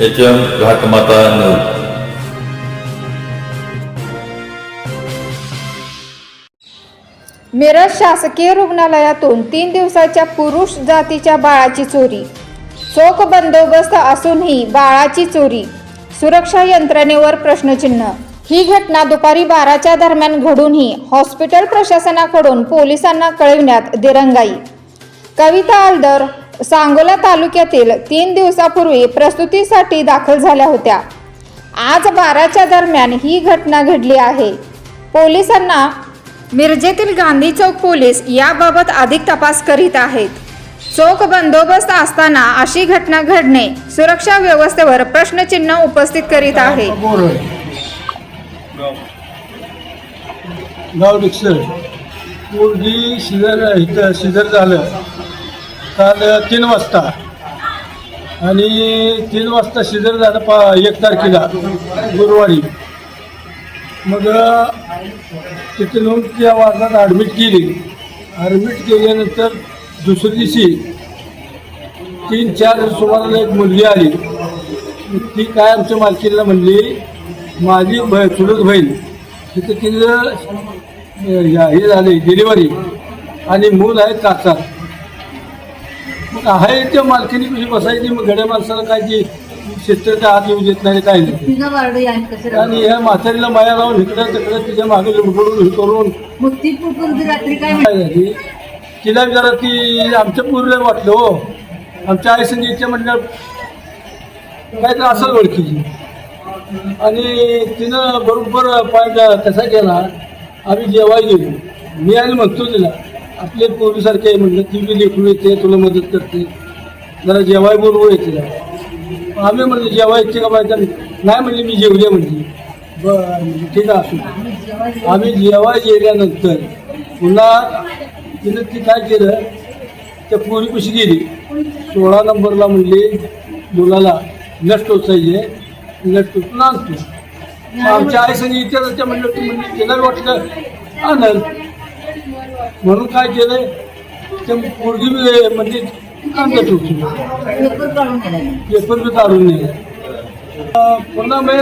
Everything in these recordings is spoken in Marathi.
H M Ghatmata news Miraj शासकीय रुग्णालयातून तीन दिवसाच्या पुरुष जातीच्या बाळाची चोरी. चोख बंदोबस्त असूनही बाळाची चोरी. सुरक्षा यंत्रणेवर प्रश्नचिन्ह. ही घटना दुपारी बाराच्या दरम्यान घडूनही हॉस्पिटल प्रशासनाकडून पोलिसांना कळविण्यात दिरंगाई. कविता आलदर सांगोला तालुक्यातील तीन दिवसापूर्वी प्रस्तुतीसाठी दाखल झाल्या होत्या. आज बाराच्या दरम्यान ही घटना घडली आहे. पोलिसांना मिरजेतील गांधी चौक पोलीस याबाबत अधिक तपास करीत आहेत. चोख बंदोबस्त असताना अशी घटना घडणे सुरक्षा व्यवस्थेवर प्रश्नचिन्ह उपस्थित करीत आहे. गाव डिक्सर शिजर इथं शिजर झालं. काल तीन वाजता. आणि तीन वाजता शिजर झालं पा एक तारखेला गुरुवारी. मग तिथे नेऊन त्या वार्डात ॲडमिट केली. ॲडमिट केल्यानंतर दुसऱ्या दिवशी तीन चार सुमाराला एक मुलगी आली. ती काय आमच्या मालकीला म्हणली माझी भ चुलत बहीण. तिथं तिचं हे झाली डिलिव्हरी आणि मूल आहे काचार आहे त्या मालकीने कशी बसायची? मग गड्या माणसाला काय ती शेतकऱ्याच्या हात येऊ देत नाही काय नाही वार्ड कसं आणि ह्या म्हातारीला माया लावून इकडं तिकडं तिच्यामागे लुडबुडून हे करून. मग ती कुठून ती रात्री काय काय झाली तिला जरा ती आमच्या पूर्वीला वाटलं हो. आमच्या आई संगीतच्या म्हटलं काय तर असं ओळखीची. आणि तिनं बरोबर पॉईंट कसा केला. आम्ही जेवाय गेलो. मी आणि म्हणतो तिला आपले पूर्वीसारखे आहे म्हटलं ती बी लेखून येते तुला मदत करते. जरा जेवाय बोलवू येते आम्ही म्हणलं जेवाय येते का माहिती नाही म्हणली मी जेवले म्हणली. बरं ठीक आहे असू आम्ही जेवाय गेल्यानंतर पुन्हा तिनं ती काय केलं त्या पोरीपाशी गेली. सोळा नंबरला म्हणली मुलाला नष्ट टोचायचे नष्ट होतून आणतो. आमच्या आई संग इतिहासाच्या म्हणलं की म्हणजे तिला वाटलं आनंद म्हणून काय केलं ते पोरगी बी म्हणजे आणलं टोचून पेपर गेला बी काढून अं, पुन्हा मी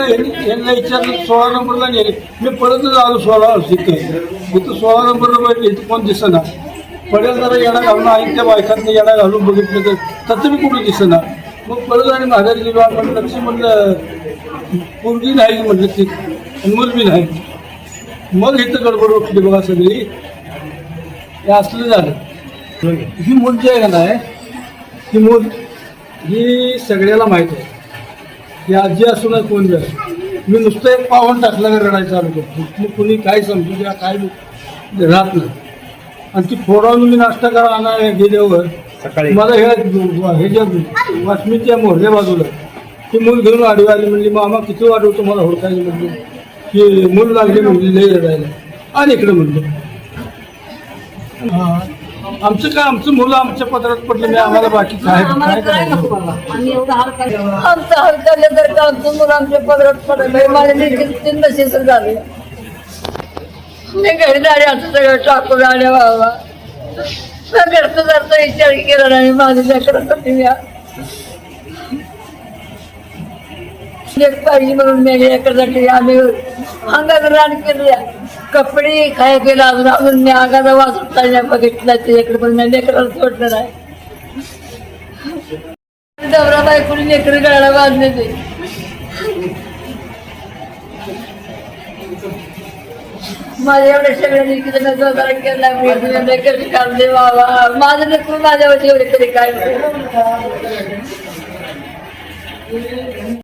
यांना विचारलं सोळा नंबरला नेले. मी परतच आलो सोळा तिथं. तिथं सोळा नंबरला बघितलं इथं कोण दिसेना. पडेल जरा येडा घालून आई त्या बायकातनं येडा घालून बघितलं तर. तसं मी कुठं दिसेना. मग परत आणि माघारी गेलो आपण लक्ष म्हणलं पोरगी नाही म्हटलं ती. मुलगी नाही. मग इथं गडबड उठली बघा सगळी. हे असलं झालं. ही मूल जी आहे का नाही ही मूल ही सगळ्याला माहीत आहे. ही आजी असू ना कोण बी असू मी नुसतं एक पावन टाकलं का रडायला चालू करतो. मग कुणी काय समजू द्या काय राहत नाही. आणि ती फोडावून मी नाश्ता करा आणा गेल्यावर मला हे ह्याच्या वासमीच्या मोहऱ्या बाजूला. ती मूल घेऊन आडवी आली म्हणली मामा किती वाढवतो मला हुडकायला? म्हणली की मूल लागली म्हणली लई रडायला. आणि इकडे म्हणलं हा. आमचं काय आमचं मुलं आमच्या पदरात पडलं नाही आम्हाला बाकी काय करायचं? आमचं चाललं तर का आमचं मुलं आमच्या पदरात पडलं? माझ्या देखील तीन नशीस झाले. मी घरी झाले असं सगळं टाकून आले बाबा. मी घरचं जरचा विचार केला नाही माझ्या लेकरासाठी मी एक पाहिजे म्हणून मी लेकरासाठी आम्ही अंगात रान केली कपडे काय केलं अजून अजून मी अंगाचा वास उठला बघितला त्याच्याकडे पण मी लेकराला सोडलं नाही. दौरा बायकोनी लेकरं गळाला बांधले ते माझ्या एवढ्या सगळ्यांनी किती नजर केला मी कधी काढले बाबा माझं लेकरू माझ्यावरती एवढे कधी काय?